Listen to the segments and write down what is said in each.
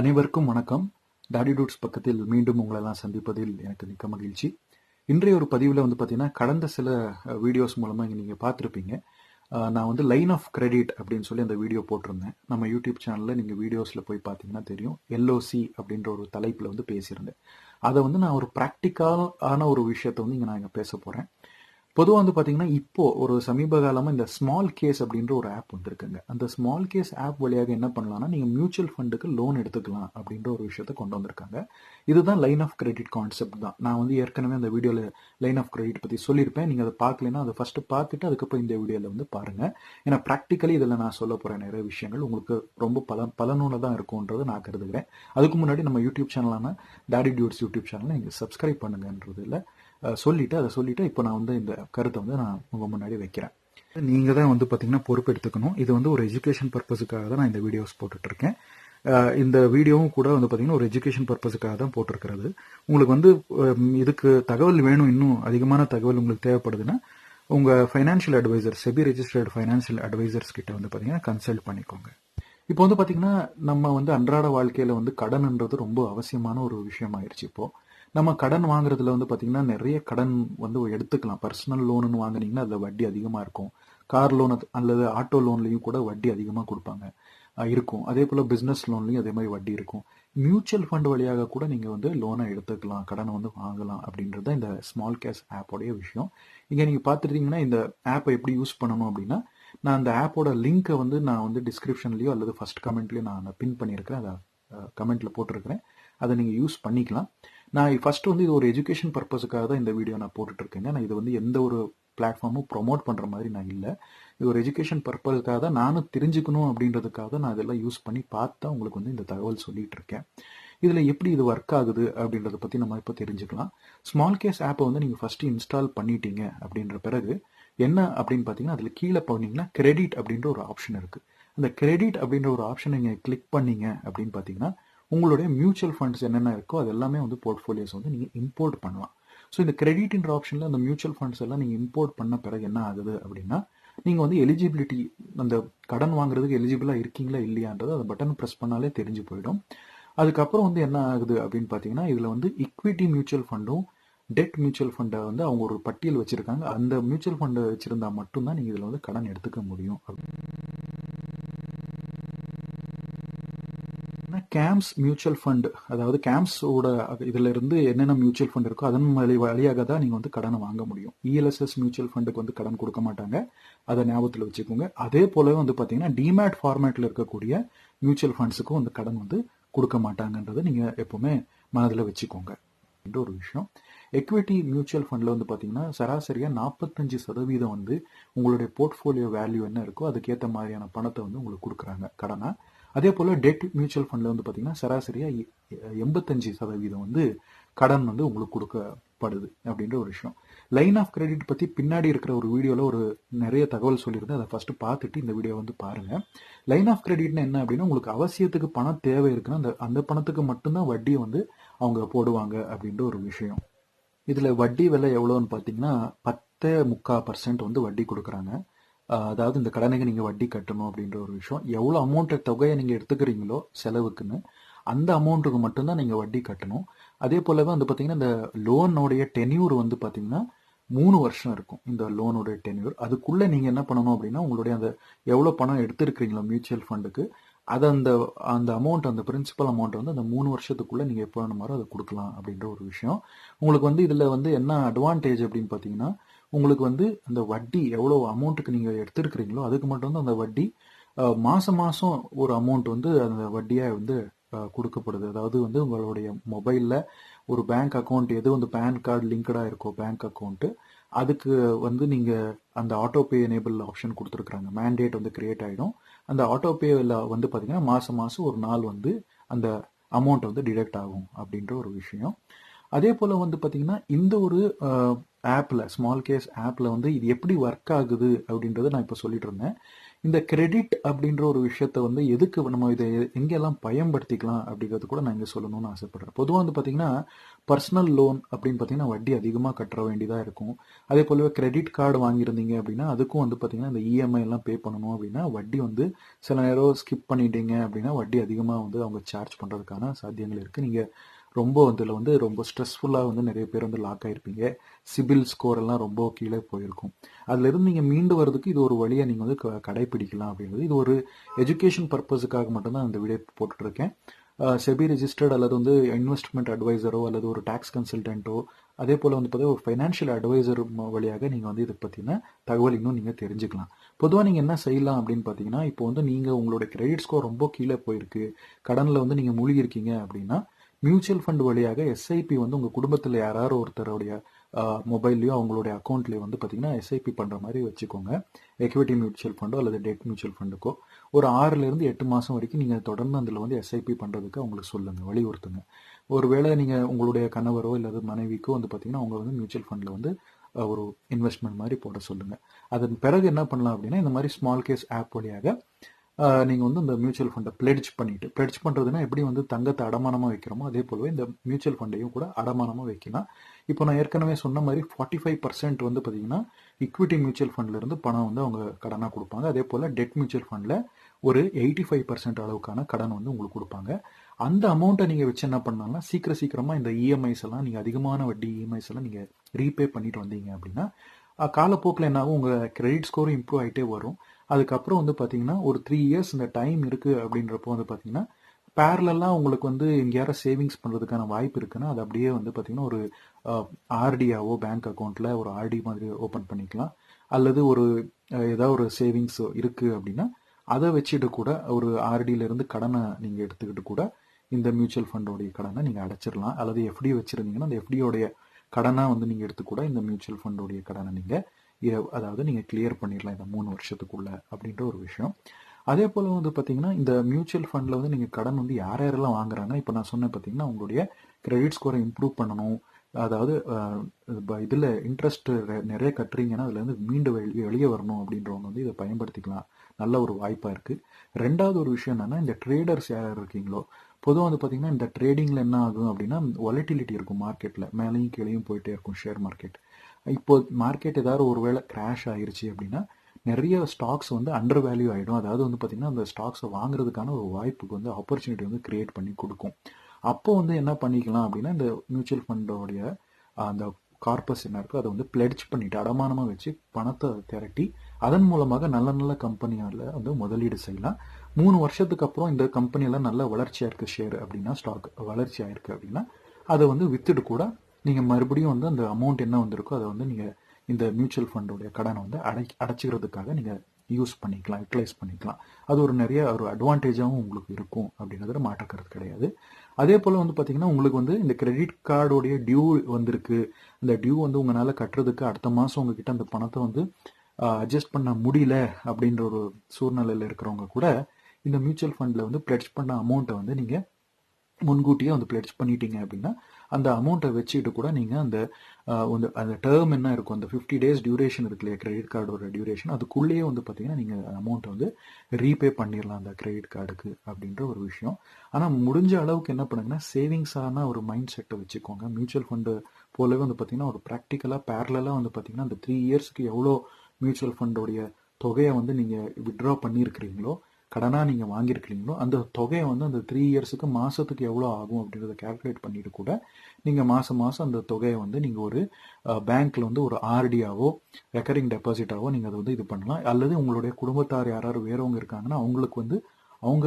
அனைவருக்கும் வணக்கம். Daddy dudes பக்கத்தில் மீண்டும் உங்களெல்லாம் சந்திப்பதில் எனக்கு மிக்க மகிழ்ச்சி. இன்றைய ஒரு பதிவில் வந்து பார்த்தீங்கன்னா கடந்த சில வீடியோஸ் மூலமாக இங்கே நீங்கள் பார்த்துருப்பீங்க நான் வந்து லைன் ஆஃப் கிரெடிட் அப்படின்னு சொல்லி அந்த வீடியோ போட்டிருந்தேன். நம்ம யூடியூப் சேனலில் நீங்கள் வீடியோஸில் போய் பார்த்தீங்கன்னா தெரியும். எல்ஓசி அப்படின்ற ஒரு தலைப்பில் வந்து பேசியிருந்தேன். அதை வந்து நான் ஒரு ப்ராக்டிக்கலான ஒரு விஷயத்தை வந்து இங்கே நான் இங்கே பேச போகிறேன் பொதுவாக வந்து பார்த்தீங்கன்னா இப்போ ஒரு சமீப காலமாக இந்த ஸ்மால் கேஸ் அப்படின்ற ஒரு ஆப் வந்திருக்குங்க. அந்த ஸ்மால் கேஸ் ஆப் வழியாக என்ன பண்ணலாம்னா நீங்கள் மியூச்சுவல் ஃபண்டுக்கு லோன் எடுத்துக்கலாம் அப்படின்ற ஒரு விஷயத்தை கொண்டு வந்திருக்காங்க. இதுதான் லைன் ஆஃப் கிரெடிட் கான்செப்ட் தான். நான் வந்து ஏற்கனவே அந்த வீடியோவில் லைன் ஆஃப் கிரெடிட் பற்றி சொல்லியிருப்பேன். நீங்கள் அதை பார்க்கலைன்னா அதை ஃபஸ்ட்டு பார்த்துட்டு அதுக்கப்புறம் இந்த வீடியோவில் வந்து பாருங்கள் ஏன்னா ப்ராக்டிக்கலி இதில் நான் சொல்ல போகிற நிறைய விஷயங்கள். உங்களுக்கு ரொம்ப பல பலனுள்ளதாக இருக்கும்ன்றது நான் கருதுகிறேன். அதுக்கு முன்னாடி நம்ம யூடியூப் சேனலான டாடி டியூட்ஸ் யூடியூப் சேனலை நீங்கள் சப்ஸ்கிரைப் இல்லை சொல்லிவிட்டு சொல்லிட்டு அதை சொல்லிட்டு இப்போ நான் வந்து இந்த கருத்தை வந்து நான் உங்கள் முன்னாடி வைக்கிறேன். நீங்கள் தான் வந்து பார்த்தீங்கன்னா பொறுப்பு எடுத்துக்கணும். இது வந்து ஒரு எஜுகேஷன் பர்பஸுக்காக தான் நான் இந்த வீடியோஸ் போட்டுட்ருக்கேன். இருக்கேன் இந்த வீடியோவும் கூட வந்து பார்த்தீங்கன்னா ஒரு எஜுகேஷன் பர்பஸுக்காக தான் போட்டிருக்கிறது. உங்களுக்கு வந்து இதுக்கு தகவல் வேணும் இன்னும் அதிகமான தகவல் உங்களுக்கு தேவைப்படுதுன்னா உங்கள் financial advisor SEBI registered financial advisors கிட்ட வந்து பார்த்தீங்கன்னா கன்சல்ட் பண்ணிக்கோங்க. இப்போ வந்து பார்த்தீங்கன்னா நம்ம வந்து அன்றாட வாழ்க்கையில் வந்து கடன்ன்றது ரொம்ப அவசியமான ஒரு விஷயம் ஆயிடுச்சு இப்போ. நம்ம கடன் வாங்குறதுல வந்து பார்த்தீங்கன்னா நிறைய கடன் வந்து எடுத்துக்கலாம். பர்சனல் லோனுன்னு வாங்குனீங்கன்னா அதில் வட்டி அதிகமாக இருக்கும். கார் லோன் அல்லது ஆட்டோ லோன்லையும் கூட வட்டி அதிகமாக கொடுப்பாங்க. இருக்கும். அதே போல் பிஸ்னஸ் லோன்லையும் அதே மாதிரி வட்டி இருக்கும். மியூச்சுவல் ஃபண்ட் வழியாக கூட நீங்கள் வந்து லோனை எடுத்துக்கலாம். கடனை வந்து வாங்கலாம் அப்படின்றது தான் இந்த ஸ்மால் கேஷ் ஆப்போடைய விஷயம். இங்கே நீங்கள் பார்த்துருந்தீங்கன்னா இந்த ஆப்பை எப்படி யூஸ் பண்ணணும் அப்படின்னா நான் அந்த ஆப்போட லிங்க்கை வந்து நான் வந்து டிஸ்கிரிப்ஷன்லையோ அல்லது ஃபர்ஸ்ட் கமெண்ட்லேயோ நான் பின் பண்ணியிருக்கிறேன். அதை கமெண்ட்டில் போட்டிருக்கிறேன். அதை நீங்கள் யூஸ் பண்ணிக்கலாம். நான் ஃபஸ்ட்டு வந்து இது ஒரு எஜுகேஷன் பர்பஸுக்காக தான் இந்த வீடியோ நான் போட்டுட்ருக்கேங்க. நான் இது வந்து எந்த ஒரு பிளாட்ஃபார்மும் ப்ரொமோட் பண்ணுற மாதிரி நான் இல்லை. இது ஒரு எஜுகேஷன் பர்பஸுக்காக தான் நானும் தெரிஞ்சுக்கணும் அப்படின்றதுக்காக தான் நான் இதெல்லாம் யூஸ் பண்ணி பார்த்தா உங்களுக்கு வந்து இந்த தகவல் சொல்லிட்டு இருக்கேன் இதில் எப்படி இது ஒர்க் ஆகுது அப்படின்றத பற்றி நம்ம இப்போ தெரிஞ்சுக்கலாம். ஸ்மால் கேஸ் ஆப்பை வந்து நீங்கள் ஃபஸ்ட்டு இன்ஸ்டால் பண்ணிட்டீங்க அப்படின்ற பிறகு என்ன அப்படின்னு பார்த்தீங்கன்னா அதில் கீழே போனீங்கன்னா கிரெடிட் அப்படின்ற ஒரு ஆப்ஷன் இருக்குது அந்த கிரெடிட் அப்படின்ற ஒரு ஆப்ஷன் நீங்கள் கிளிக் பண்ணீங்க அப்படின்னு பார்த்தீங்கன்னா உங்களுடைய மியூச்சுவல் ஃபண்ட்ஸ் என்னென்ன இருக்கோ அது எல்லாமே வந்து போர்ட்ஃபோலியோஸ் வந்து நீங்கள் இம்போர்ட் பண்ணலாம். ஸோ இந்த கிரெடிட்ன்ற ஆப்ஷனில் அந்த மியூச்சுவல் ஃபண்ட்ஸ் எல்லாம் நீங்கள் இம்போர்ட் பண்ண பிறகு என்ன ஆகுது அப்படின்னா நீங்கள் வந்து எலிஜிபிலிட்டி அந்த கடன் வாங்குறதுக்கு எலிஜிபிளாக இருக்கீங்களா இல்லையான்றது அந்த பட்டன் ப்ரெஸ் பண்ணாலே தெரிஞ்சு போயிடும். அதுக்கப்புறம் வந்து என்ன ஆகுது அப்படின்னு பார்த்தீங்கன்னா இதில் வந்து இக்விட்டி மியூச்சுவல் ஃபண்டும் டெட் மியூச்சுவல் ஃபண்டை வந்து அவங்க ஒரு பட்டியல் வச்சுருக்காங்க. அந்த மியூச்சுவல் ஃபண்டை வச்சுருந்தா மட்டும்தான் நீங்கள் இதில் வந்து கடன் எடுத்துக்க முடியும். கேம்ஸ் மியூச்சுவல் ஃபண்ட் அதாவது கேம்ஸோட இதில் இருந்து என்னென்ன மியூச்சுவல் ஃபண்ட் இருக்கோ அதன் வழி வழியாக தான் நீங்கள் வந்து கடனை வாங்க முடியும். இஎல்எஸ்எஸ் மியூச்சுவல் ஃபண்டுக்கு வந்து கடன் கொடுக்க மாட்டாங்க. அதை ஞாபகத்தில் வச்சுக்கோங்க. அதே போலவே வந்து பார்த்தீங்கன்னா டிமேட் ஃபார்மேட்டில் இருக்கக்கூடிய மியூச்சுவல் ஃபண்ட்ஸுக்கும் வந்து கடன் வந்து கொடுக்க மாட்டாங்கன்றதை நீங்கள் எப்போவுமே மனதில் வச்சுக்கோங்க. என்ற ஒரு விஷயம். எக்விட்டி மியூச்சுவல் ஃபண்டில் வந்து பார்த்தீங்கன்னா சராசரியாக நாற்பத்தஞ்சு சதவீதம் வந்து உங்களுடைய போர்ட்ஃபோலியோ வேல்யூ என்ன இருக்கோ அதுக்கேற்ற மாதிரியான பணத்தை வந்து உங்களுக்கு கொடுக்குறாங்க. கடனை? அதே போல் டெட் மியூச்சுவல் ஃபண்டில் வந்து பார்த்தீங்கன்னா சராசரியாக எண்பத்தஞ்சு சதவீதம் வந்து கடன் வந்து உங்களுக்கு கொடுக்கப்படுது அப்படின்ற ஒரு விஷயம். லைன் ஆஃப் கிரெடிட் பற்றி பின்னாடி இருக்கிற ஒரு வீடியோவில் ஒரு நிறைய தகவல் சொல்லியிருந்தேன். அதை ஃபஸ்ட்டு பார்த்துட்டு இந்த வீடியோ வந்து பாருங்கள் லைன் ஆஃப் கிரெடிட்னா என்ன அப்படின்னா உங்களுக்கு அவசியத்துக்கு பணம் தேவை இருக்குன்னா அந்த அந்த பணத்துக்கு மட்டும்தான் வட்டியை வந்து அவங்க போடுவாங்க அப்படின்ற ஒரு விஷயம். இதில் வட்டி விலை எவ்வளோன்னு பார்த்தீங்கன்னா பத்தே முக்கா பர்சன்ட் வந்து வட்டி கொடுக்குறாங்க. அதாவது இந்த கடனுக்கு நீங்கள் வட்டி கட்டணும் அப்படின்ற ஒரு விஷயம். எவ்வளோ அமௌண்ட்டை தொகையை நீங்கள் எடுத்துக்கிறீங்களோ செலவுக்குன்னு அந்த அமௌண்ட்டுக்கு மட்டும்தான் நீங்கள் வட்டி கட்டணும். அதே போலவே வந்து பார்த்தீங்கன்னா இந்த லோனோடைய டென்யூர் வந்து பார்த்தீங்கன்னா மூணு வருஷம் இருக்கும். இந்த லோனோடைய டென்யூர் அதுக்குள்ளே நீங்கள் என்ன பண்ணணும் அப்படின்னா உங்களுடைய அந்த எவ்வளோ பணம் எடுத்துருக்கிறீங்களோ மியூச்சுவல் ஃபண்டுக்கு அதை அந்த அந்த அமௌண்ட் அந்த பிரின்சிபல் அமௌண்ட் வந்து அந்த மூணு வருஷத்துக்குள்ளே நீங்கள் எப்போ வேணுமாரோ அதை கொடுக்கலாம் அப்படின்ற ஒரு விஷயம். உங்களுக்கு வந்து இதில் வந்து என்ன அட்வான்டேஜ் அப்படின்னு பார்த்தீங்கன்னா உங்களுக்கு வந்து அந்த வட்டி எவ்வளோ அமௌண்ட்டுக்கு நீங்கள் எடுத்துருக்கிறீங்களோ அதுக்கு மட்டும் வந்து அந்த வட்டி மாதம் மாதம் ஒரு அமௌண்ட் வந்து அந்த வட்டியாக வந்து கொடுக்கப்படுது. அதாவது வந்து உங்களுடைய மொபைலில் ஒரு பேங்க் அக்கௌண்ட் எது வந்து பேன் கார்டு லிங்க்டாக இருக்கோ பேங்க் அக்கௌண்ட்டு அதுக்கு வந்து நீங்கள் அந்த ஆட்டோபே எனேபிள் ஆப்ஷன் கொடுத்துருக்குறாங்க. மேண்டேட் வந்து கிரியேட் ஆகிடும் அந்த ஆட்டோபேவில் வந்து பார்த்தீங்கன்னா மாதம் மாதம் ஒரு நாள் வந்து அந்த அமௌண்ட் வந்து டிடெக்ட் ஆகும் அப்படின்ற ஒரு விஷயம். அதே போல் வந்து பார்த்தீங்கன்னா இந்த ஒரு ஆப்பில் ஸ்மால் கேஸ் ஆப்பில் வந்து இது எப்படி ஒர்க் ஆகுது அப்படின்றத நான் இப்போ சொல்லிட்டு இருந்தேன். இந்த கிரெடிட் அப்படின்ற ஒரு விஷயத்த வந்து எதுக்கு நம்ம இதை எங்கெல்லாம் பயன்படுத்திக்கலாம் அப்படிங்கிறது கூட நான் இங்கே சொல்லணும்னு ஆசைப்படுறேன். பொதுவாக வந்து பார்த்தீங்கன்னா பர்சனல் லோன் அப்படின்னு பார்த்தீங்கன்னா வட்டி அதிகமாக கட்டுற வேண்டியதாக இருக்கும். அதே போலவே கிரெடிட் கார்டு வாங்கியிருந்தீங்க அப்படின்னா அதுக்கும் வந்து பார்த்தீங்கன்னா இந்த இஎம்ஐ எல்லாம் பே பண்ணணும் அப்படின்னா வட்டி வந்து சில நேரம் ஸ்கிப் பண்ணிட்டீங்க அப்படின்னா வட்டி அதிகமாக வந்து அவங்க சார்ஜ் பண்ணுறதுக்கான சாத்தியங்கள் இருக்குது நீங்கள் ரொம்ப அதில் வந்து ரொம்ப ஸ்ட்ரெஸ்ஃபுல்லாக வந்து நிறைய பேர் வந்து லாக் ஆகிருப்பீங்க சிபில் ஸ்கோர் எல்லாம் ரொம்ப கீழே போயிருக்கும். அதுலேருந்து நீங்கள் மீண்டு வரதுக்கு இது ஒரு வழியை நீங்கள் வந்து க- கடைப்பிடிக்கலாம் அப்படின்றது இது ஒரு எஜுகேஷன் பர்பஸுக்காக மட்டும்தான் அந்த வீடியோ போட்டுட்ருக்கேன் செபி ரெஜிஸ்டர்ட் அல்லது வந்து இன்வெஸ்ட்மெண்ட் அட்வைசரோ அல்லது ஒரு டேக்ஸ் கன்சல்டன்ட்டோ அதே போல் வந்து பார்த்தீங்கன்னா ஒரு ஃபைனான்ஷியல் அட்வைசர் வழியாக நீங்கள் வந்து இதை பற்றின தகவல் இன்னும் நீங்கள் தெரிஞ்சுக்கலாம். பொதுவாக நீங்கள் என்ன செய்யலாம் அப்படின்னு பார்த்தீங்கன்னா இப்போ வந்து நீங்கள் உங்களோட கிரெடிட் ஸ்கோர் ரொம்ப கீழே போயிருக்கு. கடனில் வந்து நீங்கள் மூழ்கி இருக்கீங்க அப்படின்னா மியூச்சுவல் ஃபண்ட் வழியாக எஸ்ஐபி வந்து உங்கள் குடும்பத்தில் யாராவது ஒருத்தருடைய மொபைல்லையோ அவங்களுடைய அக்கௌண்ட்லேயோ வந்து பார்த்தீங்கன்னா எஸ்ஐபி பண்ணுற மாதிரி வச்சுக்கோங்க. எக்விட்டி மியூச்சுவல் ஃபண்டோ அல்லது டெட் மியூச்சுவல் ஃபண்டுக்கோ ஒரு ஆறுலேருந்து எட்டு மாதம் வரைக்கும் நீங்கள் தொடர்ந்து அதில் வந்து எஸ்ஐபி பண்ணுறதுக்கு அவங்களுக்கு சொல்லுங்கள் வலியுறுத்துங்க. ஒருவேளை நீங்கள் உங்களுடைய கணவரோ இல்லாத மனைவிக்கோ வந்து பார்த்தீங்கன்னா அவங்க வந்து மியூச்சுவல் ஃபண்டில் வந்து ஒரு இன்வெஸ்ட்மெண்ட் மாதிரி போட சொல்லுங்கள் அதன் பிறகு என்ன பண்ணலாம் அப்படின்னா இந்த மாதிரி ஸ்மால் கேஸ் ஆப் வழியாக நீங்கள் வந்து இந்த மியூச்சுவல் ஃபண்டை பிளெட்ஜ் பண்ணிட்டு பிளெட்ஜ் பண்ணுறதுனா எப்படி வந்து தங்கத்தை அடமானமாக வைக்கிறோமோ அதே போலவே இந்த மியூச்சுவல் ஃபண்டையும் கூட அடமானமாக வைக்கலாம். இப்போ நான் ஏற்கனவே சொன்ன மாதிரி ஃபார்ட்டி ஃபைவ் பர்சன்ட் வந்து பார்த்தீங்கன்னா இக்விட்டி மியூச்சுவல் ஃபண்ட்லேருந்து பணம் வந்து அவங்க கடனாக கொடுப்பாங்க. அதே போல் டெட் மியூச்சுவல் ஃபண்டில் ஒரு எயிட்டி ஃபைவ் பர்சன்ட் அளவுக்கான கடன் வந்து உங்களுக்கு கொடுப்பாங்க. அந்த அமௌண்ட்டை நீங்கள் வச்சு என்ன பண்ணலாம்னா சீக்கிரம் சீக்கிரமாக இந்த இஎம்ஐஸ் எல்லாம் நீங்கள் அதிகமான வட்டி இஎம்ஐஸ் எல்லாம் நீங்கள் ரீபே பண்ணிட்டு வந்தீங்க அப்படின்னா காலப்போக்கில் என்னாகும் உங்கள் கிரெடிட் ஸ்கோரும் இம்ப்ரூவ் ஆகிட்டே வரும். அதுக்கப்புறம் வந்து பார்த்தீங்கன்னா ஒரு த்ரீ இயர்ஸ் இந்த டைம் இருக்குது அப்படின்றப்போ வந்து பார்த்தீங்கன்னா பேரலெல்லாம் உங்களுக்கு வந்து எங்கேயாரும் சேவிங்ஸ் பண்ணுறதுக்கான வாய்ப்பு இருக்குன்னா அது அப்படியே வந்து பார்த்தீங்கன்னா ஒரு ஆர்டியாவோ பேங்க் அக்கௌண்ட்டில் ஒரு ஆர்டி மாதிரி ஓப்பன் பண்ணிக்கலாம். அல்லது ஒரு ஏதாவது ஒரு சேவிங்ஸ் இருக்குது அப்படின்னா அதை வச்சுட்டு கூட ஒரு ஆர்டியிலேருந்து கடனை நீங்கள் எடுத்துக்கிட்டு கூட இந்த மியூச்சுவல் ஃபண்டோடைய கடனை நீங்கள் அடைச்சிடலாம். அல்லது எஃப்டி வச்சுருந்தீங்கன்னா அந்த எஃப்டியோடைய கடனாக வந்து நீங்கள் எடுத்து கூட இந்த மியூச்சுவல் ஃபண்டோடைய கடனை நீங்கள் அதாவது நீங்கள் கிளியர் பண்ணிடலாம் இந்த மூணு வருஷத்துக்குள்ள அப்படின்ற ஒரு விஷயம். அதே போல் வந்து பார்த்தீங்கன்னா இந்த மியூச்சுவல் ஃபண்டில் வந்து நீங்கள் கடன் வந்து யார் யாரெல்லாம் வாங்குறாங்க இப்போ நான் சொன்னேன் பார்த்தீங்கன்னா உங்களுடைய கிரெடிட் ஸ்கோரை இம்ப்ரூவ் பண்ணணும். அதாவது இதில் இன்ட்ரெஸ்ட் நிறைய கட்டுறீங்கன்னா அதுலேருந்து மீண்டு வெளியே வெளியே வரணும் அப்படின்றவங்க வந்து இதை பயன்படுத்திக்கலாம். நல்ல ஒரு வாய்ப்பாக இருக்குது ரெண்டாவது ஒரு விஷயம் என்னென்னா இந்த ட்ரேடர்ஸ் யார் இருக்கீங்களோ பொதுவாக வந்து பார்த்தீங்கன்னா இந்த ட்ரேடிங்கில் என்ன ஆகும் அப்படின்னா வாலட்டிலிட்டி இருக்கும் மார்க்கெட்டில் மேலேயும் கீழேயும் போயிட்டே இருக்கும் ஷேர் மார்க்கெட் இப்போ மார்க்கெட் ஏதாவது ஒரு வேளை கிராஷ் ஆயிருச்சு அப்படின்னா நிறைய ஸ்டாக்ஸ் வந்து அண்டர் வேல்யூ ஆகிடும் அதாவது வந்து பார்த்திங்கன்னா அந்த ஸ்டாக்ஸை வாங்குறதுக்கான ஒரு வாய்ப்புக்கு வந்து ஆப்பர்ச்சுனிட்டி வந்து கிரியேட் பண்ணி கொடுக்கும். அப்போ வந்து என்ன பண்ணிக்கலாம் அப்படின்னா இந்த மியூச்சுவல் ஃபண்டோடைய அந்த கார்பஸ் என்ன இருக்கோ அதை வந்து பிளெட்ஜ் பண்ணிட்டு அடமானமாக வச்சு பணத்தை திரட்டி அதன் மூலமாக நல்ல நல்ல கம்பெனியால் வந்து முதலீடு செய்யலாம். மூணு வருஷத்துக்கு அப்புறம் இந்த கம்பெனியெல்லாம் நல்ல வளர்ச்சியாக இருக்குது ஷேர் அப்படின்னா ஸ்டாக் வளர்ச்சி ஆயிருக்கு அப்படின்னா அதை வந்து வித்துட்டு கூட நீங்கள் மறுபடியும் வந்து அந்த அமௌண்ட் என்ன வந்திருக்கோ அதை வந்து நீங்கள் இந்த மியூச்சுவல் ஃபண்டுடைய கடனை வந்து அடை அடைச்சிக்கிறதுக்காக நீங்கள் யூஸ் பண்ணிக்கலாம் யூட்டிலைஸ் பண்ணிக்கலாம். அது ஒரு நிறைய ஒரு அட்வான்டேஜாகவும் உங்களுக்கு இருக்கும் அப்படின்றதுல மாற்றக்கிறது கிடையாது. அதே போல் வந்து பார்த்தீங்கன்னா உங்களுக்கு வந்து இந்த கிரெடிட் கார்டோடைய டியூ வந்திருக்கு. அந்த டியூ வந்து உங்களால் கட்டுறதுக்கு அடுத்த மாதம் உங்ககிட்ட அந்த பணத்தை வந்து அட்ஜஸ்ட் பண்ண முடியல அப்படின்ற ஒரு சூழ்நிலையில் இருக்கிறவங்க கூட இந்த மியூச்சுவல் ஃபண்டில் வந்து பிளட்ஜ் பண்ண அமௌண்ட்டை வந்து நீங்கள் முன்கூட்டியே வந்து பிளட்ஜ் பண்ணிட்டீங்க அப்படின்னா அந்த அமௌண்ட்டை வச்சுட்டு கூட நீங்கள் அந்த வந்து அந்த டேர்ம் என்ன இருக்கும்? அந்த ஃபிஃப்டி டேஸ் டியூரேஷன் இருக்கு இல்லையா கிரெடிட் கார்டோட டியூரேஷன் அதுக்குள்ளேயே வந்து பார்த்தீங்கன்னா நீங்கள் அமௌண்ட்டை வந்து ரீபே பண்ணிடலாம் அந்த கிரெடிட் கார்டுக்கு அப்படின்ற ஒரு விஷயம். ஆனால் முடிஞ்ச அளவுக்கு என்ன பண்ணுங்கன்னா சேவிங்ஸான ஒரு மைண்ட் செட்டை வச்சுக்கோங்க. மியூச்சுவல் ஃபண்டு போலவே வந்து பார்த்தீங்கன்னா ஒரு ப்ராக்டிக்கலாக பேரலாக வந்து பார்த்தீங்கன்னா அந்த த்ரீ இயர்ஸ்க்கு எவ்வளோ மியூச்சுவல் ஃபண்டோடைய தொகையை வந்து நீங்கள் விட்ரா பண்ணியிருக்கிறீங்களோ கடனாக நீங்கள் வாங்கியிருக்கிறீங்களோ அந்த தொகையை வந்து அந்த த்ரீ இயர்ஸுக்கு மாதத்துக்கு எவ்வளோ ஆகும் அப்படின்றத கேல்குலேட் பண்ணிட்டு கூட நீங்கள் மாதம் மாதம் அந்த தொகையை வந்து நீங்கள் ஒரு பேங்க்கில் வந்து ஒரு ஆர்டியாவோ ரெக்கரிங் டெபாசிட்டாவோ நீங்கள் அதை வந்து இது பண்ணலாம். அல்லது உங்களுடைய குடும்பத்தார் யாராவது வேறவங்க இருக்காங்கன்னா அவங்களுக்கு வந்து அவங்க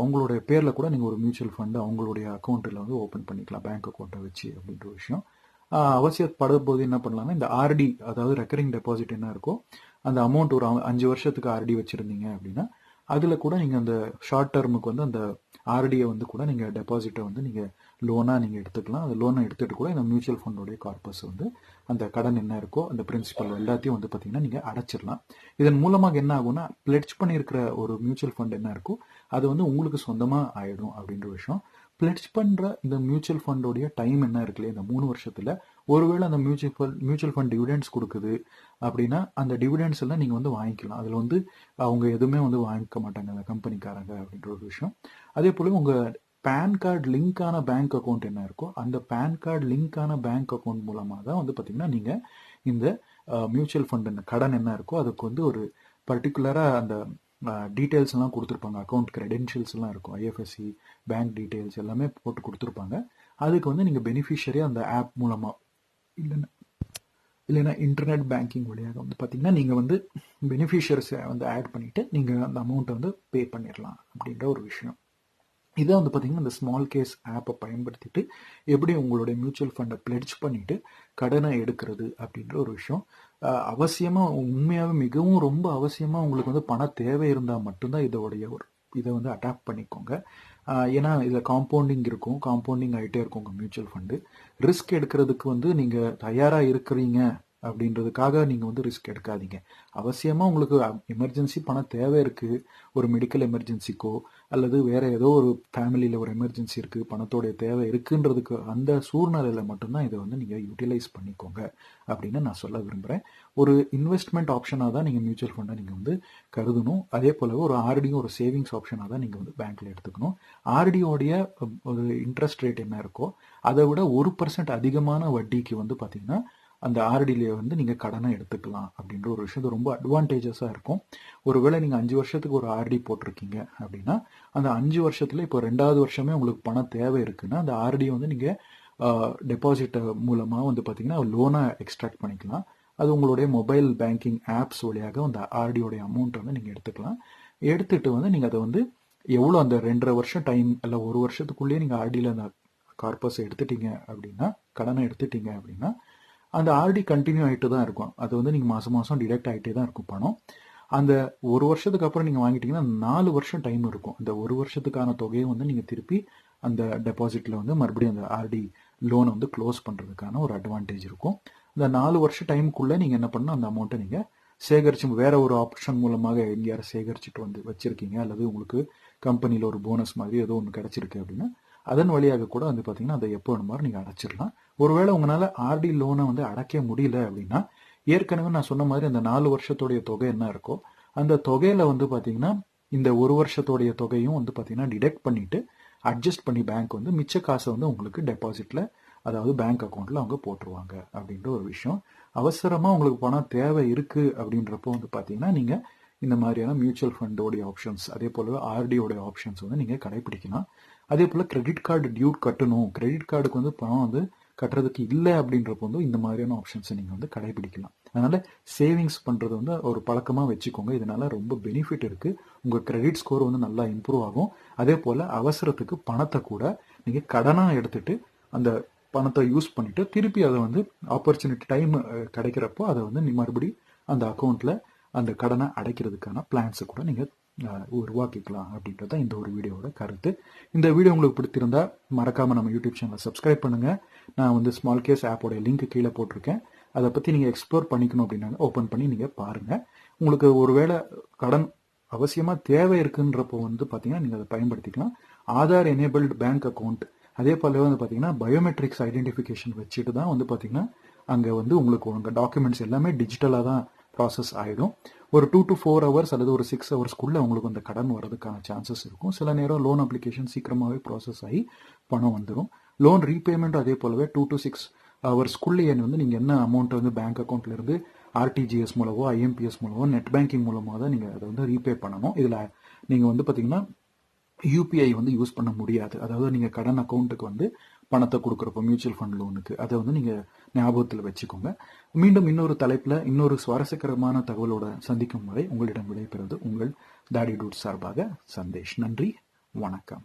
அவங்களுடைய பேரில் கூட நீங்கள் ஒரு மியூச்சுவல் ஃபண்டு அவங்களுடைய அக்கௌண்ட்டில் வந்து ஓப்பன் பண்ணிக்கலாம் பேங்க் அக்கௌண்ட்டை வச்சு அப்படின்ற விஷயம். அவசியப்படும் போது என்ன பண்ணலாம்னா இந்த ஆர்டி அதாவது ரெக்கரிங் டெபாசிட் என்ன இருக்கோ அந்த அமௌண்ட் ஒரு அஞ்சு வருஷத்துக்கு ஆர்டி வச்சுருந்தீங்க அப்படின்னா அதில் கூட நீங்கள் அந்த ஷார்ட் டேர்முக்கு வந்து அந்த ஆர்டியை வந்து கூட நீங்கள் டெபாசிட்டை வந்து நீங்கள் லோனாக நீங்கள் எடுத்துக்கலாம். அந்த லோனை எடுத்துகிட்டு கூட இந்த மியூச்சுவல் ஃபண்டோடைய கார்பஸ் வந்து அந்த கடன் என்ன இருக்கோ அந்த பிரின்சிபல் எல்லாத்தையும் வந்து பார்த்தீங்கன்னா நீங்கள் அடைச்சிடலாம். இதன் மூலமாக என்ன ஆகும்னா பிளெட்ஜ் பண்ணியிருக்கிற ஒரு மியூச்சுவல் ஃபண்ட் என்ன இருக்கோ அது வந்து உங்களுக்கு சொந்தமாக ஆயிடும் அப்படின்ற விஷயம். பிளெட்ஜ் பண்ணுற இந்த மியூச்சுவல் ஃபண்டோடைய டைம் என்ன இருக்குல்லையே இந்த மூணு வருஷத்தில் ஒருவேளை அந்த mutual fund mutual fund dividends கொடுக்குது அப்படின்னா அந்த டிவிடெண்ட்ஸ் எல்லாம் நீங்கள் வந்து வாங்கிக்கலாம். அதில் வந்து அவங்க எதுவுமே வந்து வாங்கிக்க மாட்டாங்க அந்த கம்பெனிக்காரங்க அப்படின்ற ஒரு விஷயம். அதே போல் உங்கள் பேன் கார்டு லிங்கான பேங்க் அக்கௌண்ட் என்ன இருக்கோ அந்த பேன் கார்டு லிங்கான பேங்க் அக்கௌண்ட் மூலமாக தான் வந்து பார்த்தீங்கன்னா நீங்கள் இந்த மியூச்சுவல் ஃபண்ட் கடன் என்ன இருக்கோ அதுக்கு வந்து ஒரு பர்டிகுலராக அந்த டீட்டெயில்ஸ் எல்லாம் கொடுத்துருப்பாங்க. அக்கௌண்ட் கிரெடென்ஷியல்ஸ் எல்லாம் இருக்கும். ஐஎஃப்எஸ்சி பேங்க் டீட்டெயில்ஸ் எல்லாமே போட்டு கொடுத்துருப்பாங்க. அதுக்கு வந்து நீங்கள் பெனிஃபிஷியரி அந்த ஆப் மூலமாக இல்லைன்னா இல்லைன்னா இன்டர்நெட் பேங்கிங் வழியாக வந்து பார்த்தீங்கன்னா நீங்கள் வந்து பெனிஃபிஷியர்ஸை வந்து ஆட் பண்ணிவிட்டு நீங்கள் அந்த அமௌண்ட்டை வந்து பே பண்ணிடலாம் அப்படின்ற ஒரு விஷயம். இதை வந்து பார்த்தீங்கன்னா இந்த ஸ்மால் கேஸ் ஆப்பை பயன்படுத்திட்டு எப்படி உங்களுடைய மியூச்சுவல் ஃபண்டை பிளெட்ஜ் பண்ணிவிட்டு கடனை எடுக்கிறது அப்படின்ற ஒரு விஷயம். அவசியமாக உண்மையாகவே மிகவும் ரொம்ப அவசியமாக உங்களுக்கு வந்து பண தேவை இருந்தால் மட்டும்தான் இதோடைய ஒரு இதை வந்து அடாப்ட் பண்ணிக்கோங்க. ஏன்னா இதில் காம்பவுண்டிங் இருக்கும் காம்பவுண்டிங் ஆகிட்டே இருக்கும் உங்கள் மியூச்சுவல் ஃபண்டு ரிஸ்க் எடுக்கிறதுக்கு வந்து நீங்கள் தயாராக இருக்கிறீங்க அப்படின்றதுக்காக நீங்கள் வந்து ரிஸ்க் எடுக்காதீங்க. அவசியமாக உங்களுக்கு எமர்ஜென்சி பணம் தேவை இருக்குது ஒரு மெடிக்கல் எமர்ஜென்சிக்கோ அல்லது வேற ஏதோ ஒரு ஃபேமிலியில் ஒரு எமர்ஜென்சி இருக்குது பணத்தோடைய தேவை இருக்குன்றதுக்கு அந்த சூழ்நிலையில் மட்டும்தான் இதை வந்து நீங்கள் யூட்டிலைஸ் பண்ணிக்கோங்க அப்படின்னு நான் சொல்ல விரும்புகிறேன் ஒரு இன்வெஸ்ட்மெண்ட் ஆப்ஷனாக தான் நீங்கள் மியூச்சுவல் ஃபண்டை நீங்கள் வந்து கருதணும். அதே போல ஒரு ஆர்டியும் ஒரு சேவிங்ஸ் ஆப்ஷனாக தான் நீங்கள் வந்து பேங்க்கில் எடுத்துக்கணும். ஆர்டியோடைய ஒரு இன்ட்ரெஸ்ட் ரேட் என்ன இருக்கோ அதை விட ஒரு பர்சன்ட் அதிகமான வட்டிக்கு வந்து பார்த்தீங்கன்னா அந்த ஆர்டிலேயே வந்து நீங்கள் கடனை எடுத்துக்கலாம் அப்படின்ற ஒரு விஷயம். ரொம்ப அட்வான்டேஜஸாக இருக்கும். ஒருவேளை நீங்கள் அஞ்சு வருஷத்துக்கு ஒரு ஆர்டி போட்டிருக்கீங்க அப்படின்னா அந்த அஞ்சு வருஷத்தில் இப்போ ரெண்டாவது வருஷமே உங்களுக்கு பணம் தேவை இருக்குன்னா அந்த ஆர்டியை வந்து நீங்கள் டெபாசிட்டை மூலமாக வந்து பார்த்தீங்கன்னா லோனாக எக்ஸ்ட்ராக்ட் பண்ணிக்கலாம். அது உங்களுடைய மொபைல் பேங்கிங் ஆப்ஸ் வழியாக அந்த ஆர்டியோடைய அமௌண்ட் வந்து நீங்கள் எடுத்துக்கலாம். எடுத்துகிட்டு வந்து நீங்கள் அதை வந்து எவ்வளோ அந்த ரெண்டரை வருஷம் டைம் இல்லை ஒரு வருஷத்துக்குள்ளேயே நீங்கள் ஆர்டியில் அந்த கார்பஸ் எடுத்துட்டீங்க அப்படின்னா கடனை எடுத்துட்டீங்க அப்படின்னா அந்த ஆர்டி கண்டினியூ ஆகிட்டு தான் இருக்கும். அது வந்து நீங்கள் மாதம் மாதம் டிடெக்ட் ஆகிட்டே தான் இருக்கும் பணம். அந்த ஒரு வருஷத்துக்கு அப்புறம் நீங்கள் வாங்கிட்டீங்கன்னா நாலு வருஷம் டைம் இருக்கும். அந்த ஒரு வருஷத்துக்கான தொகையை வந்து நீங்கள் திருப்பி அந்த டெபாசிட்டில் வந்து மறுபடியும் அந்த ஆர்டி லோனை வந்து க்ளோஸ் பண்ணுறதுக்கான ஒரு அட்வான்டேஜ் இருக்கும். இந்த நாலு வருஷம் டைமுக்குள்ளே நீங்கள் என்ன பண்ணணும்? அந்த அமௌண்ட்டை நீங்கள் சேகரிச்சு வேற ஒரு ஆப்ஷன் மூலமாக எங்கேயாரும் சேகரிச்சுட்டு வந்து வச்சிருக்கீங்க. அல்லது உங்களுக்கு கம்பெனியில் ஒரு போனஸ் மாதிரி ஏதோ ஒன்று கிடச்சிருக்கு அப்படின்னா அதன் வழியாக கூட வந்து பார்த்தீங்கன்னா அதை எப்போ வேணுமாறு நீங்கள் அடைச்சிடலாம். ஒருவேளை உங்களால் ஆர்டி லோனை வந்து அடைக்க முடியல அப்படின்னா ஏற்கனவே நான் சொன்ன மாதிரி அந்த நாலு வருஷத்துடைய தொகை என்ன இருக்கோ அந்த தொகையில வந்து பார்த்தீங்கன்னா இந்த ஒரு வருஷத்துடைய தொகையும் வந்து பார்த்தீங்கன்னா டிடெக்ட் பண்ணிட்டு அட்ஜஸ்ட் பண்ணி பேங்க் வந்து மிச்ச காசை வந்து உங்களுக்கு டெபாசிட்ல அதாவது பேங்க் அக்கௌண்ட்ல அவங்க போட்டுருவாங்க அப்படின்ற ஒரு விஷயம். அவசரமா உங்களுக்கு பணம் தேவை இருக்கு அப்படின்றப்போ வந்து பார்த்தீங்கன்னா நீங்க இந்த மாதிரியான மியூச்சுவல் ஃபண்டோடைய ஆப்ஷன்ஸ் அதே போலவே ஆர்டியோடைய ஆப்ஷன்ஸ் வந்து நீங்கள் கடைபிடிக்கலாம் அதே போல் கிரெடிட் கார்டு டியூட் கட்டணும். கிரெடிட் கார்டுக்கு வந்து பணம் வந்து கட்டுறதுக்கு இல்லை அப்படின்றப்போ வந்து இந்த மாதிரியான ஆப்ஷன்ஸை நீங்கள் வந்து கடைபிடிக்கலாம். அதனால சேவிங்ஸ் பண்ணுறது வந்து ஒரு பழக்கமாக வச்சுக்கோங்க. இதனால ரொம்ப பெனிஃபிட் இருக்குது உங்கள் கிரெடிட் ஸ்கோர் வந்து நல்லா இம்ப்ரூவ் ஆகும். அதே போல் அவசரத்துக்கு பணத்தை கூட நீங்கள் கடனாக எடுத்துட்டு அந்த பணத்தை யூஸ் பண்ணிவிட்டு திருப்பி அதை வந்து ஆப்பர்ச்சுனிட்டி டைம் கிடைக்கிறப்போ அதை வந்து நீ மறுபடி அந்த அக்கௌண்ட்டில் அந்த கடனை அடைக்கிறதுக்கான பிளான்ஸை கூட நீங்கள் உருவாக்கிக்கலாம் அப்படின்றது தான் இந்த ஒரு வீடியோவோட கருத்து. இந்த வீடியோ உங்களுக்கு பிடித்திருந்தா மறக்காம நம்ம யூடியூப் சேனலை சப்ஸ்கிரைப் பண்ணுங்க. நான் வந்து ஸ்மால் கேஸ் ஆப்போட லிங்க் கீழே போட்டிருக்கேன். அதை பற்றி நீங்கள் எக்ஸ்ப்ளோர் பண்ணிக்கணும் அப்படின்னா ஓப்பன் பண்ணி நீங்கள் பாருங்கள் உங்களுக்கு ஒருவேளை கடன் அவசியமாக தேவை இருக்குன்றப்போ வந்து பார்த்தீங்கன்னா நீங்கள் அதை பயன்படுத்திக்கலாம். ஆதார் எனேபிள்டு பேங்க் அக்கௌண்ட் அதே போல வந்து பார்த்தீங்கன்னா பயோமெட்ரிக்ஸ் ஐடென்டிஃபிகேஷன் வச்சுட்டு தான் வந்து பார்த்தீங்கன்னா அங்கே வந்து உங்களுக்கு உங்கள் டாக்குமெண்ட்ஸ் எல்லாமே டிஜிட்டலாக தான் ப்ராசஸ் ஆகிடும் ஒரு டூ டு ஃபோர் ஹவர்ஸ் அல்லது ஒரு சிக்ஸ் ஹவர்ஸ்க்குள்ளே உங்களுக்கு அந்த கடன் வரதுக்கான சான்சஸ் இருக்கும். சில நேரம் லோன் அப்ளிகேஷன் சீக்கிரமாகவே ப்ராசஸ் ஆகி பணம் வந்துடும் லோன் ரீபேமெண்ட் அதே போலவே டூ டு சிக்ஸ் ஹவர்ஸ்க்குள்ளேயே வந்து நீங்கள் என்ன அமௌண்ட் வந்து பேங்க் அக்கௌண்ட்லேருந்து ஆர்டிஜிஎஸ் மூலமோ ஐஎம்பிஎஸ் மூலமோ நெட் பேங்கிங் மூலமாக தான் நீங்கள் அதை வந்து ரீபே பண்ணணும். இதில் நீங்கள் வந்து பார்த்தீங்கன்னா யூபிஐ வந்து யூஸ் பண்ண முடியாது. அதாவது நீங்கள் கடன் அக்கௌண்ட்டுக்கு வந்து பணத்தை கொடுக்குறப்போ மியூச்சுவல் ஃபண்ட் லோனுக்கு அதை வந்து நீங்கள் ஞாபகத்தில் வச்சுக்கோங்க. மீண்டும் இன்னொரு தலைப்பில் இன்னொரு சுவாரஸ்யகரமான தகவலோட சந்திக்கும் வரை உங்களிடம் விடைபெறுவது உங்கள் தாடி டூட் சார்பாக சந்தேஷ். நன்றி வணக்கம்.